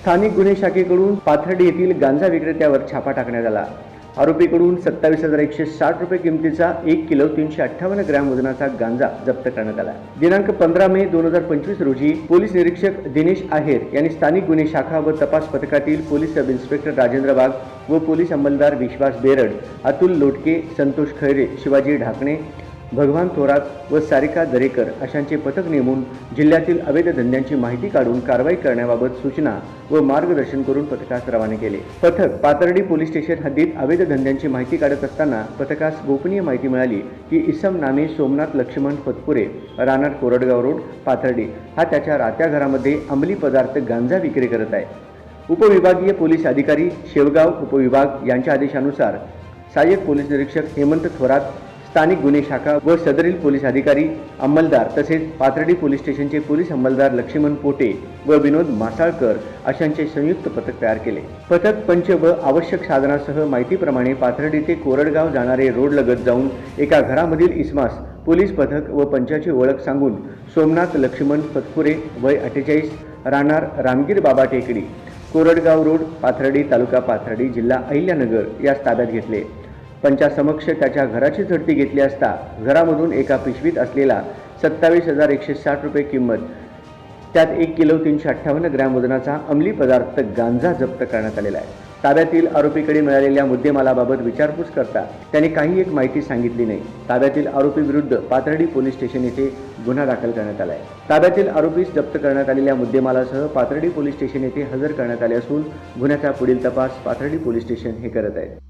स्थानिक गुन्हे शाखेकडून पाथर्डी येथील गांजा विक्रेत्यावर छापा टाकण्यात आला. आरोपीकडून सत्तावीस हजार एकशे साठ रुपये किमतीचा एक किलो तीनशे अठ्ठावन्न ग्रॅम वजनाचा गांजा जप्त करण्यात आला. दिनांक पंधरा मे दोन हजार पंचवीस रोजी पोलीस निरीक्षक दिनेश आहेर यांनी स्थानिक गुन्हे शाखा व तपास पथकातील police sub inspector Rajendra Wagh व पोलीस अंमलदार विश्वास बेरड अतुल लोटके संतोष खैरे शिवाजी ढाकणे भगवान थोरात व सारिका दरेकर अशांचे पथक नेमून जिल्ह्यातील अवैध धंद्यांची माहिती काढून कारवाई करण्याबाबत सूचना व मार्गदर्शन करून पथकास रवाने केले. पथक पातर्डी पोलीस स्टेशन हद्दीत अवैध धंद्यांची माहिती काढत असताना पथकास गोपनीय माहिती मिळाली की इसम नामे सोमनाथ लक्ष्मण फतपुरे रानार कोरडगाव रोड पाथर्डी हा त्याच्या राहत्या घरामध्ये अंमली पदार्थ गांजा विक्री करत आहे. उपविभागीय पोलीस अधिकारी शेवगाव उपविभाग यांच्या आदेशानुसार सहाय्यक पोलीस निरीक्षक हेमंत थोरात स्थानिक गुन्हे शाखा व सदरील पोलीस अधिकारी अंमलदार तसेच पाथर्डी पोलीस स्टेशनचे पोलीस अंमलदार लक्ष्मण पोटे व विनोद मासाळकर अशांचे संयुक्त पथक तयार केले. पथक पंच व आवश्यक साधनासह माहितीप्रमाणे पाथर्डी ते कोरडगाव जाणारे रोड लगत जाऊन एका घरामधील इस्मास पोलीस पथक व पंचाची ओळख सांगून सोमनाथ लक्ष्मण फतपुरे वय अठ्ठेचाळीस राहणार रामगीर बाबा टेकडी कोरडगाव रोड पाथर्डी तालुका पाथर्डी जिल्हा अहिल्यानगर यास ताब्यात घेतले. पंचासमक्ष त्याच्या घराची झडती घेतली असता घरामधून एका पिशवीत असलेला सत्तावीस हजार एकशे साठ रुपये किंमत त्यात एक किलो तीनशे अठ्ठावन्न ग्रॅम वजनाचा अंमली पदार्थ गांजा जप्त करण्यात आलेला आहे. ताब्यातील आरोपीकडे मिळालेल्या मुद्देमालाबाबत विचारपूस करता त्यांनी काही एक माहिती सांगितली नाही. ताब्यातील आरोपी विरुद्ध पाथर्डी पोलीस स्टेशन येथे गुन्हा दाखल करण्यात आला आहे. ताब्यातील आरोपीस जप्त करण्यात आलेल्या मुद्देमालासह पाथर्डी पोलीस स्टेशन येथे हजर करण्यात आले असून गुन्ह्याचा पुढील तपास पाथर्डी पोलीस स्टेशन हे करत आहे.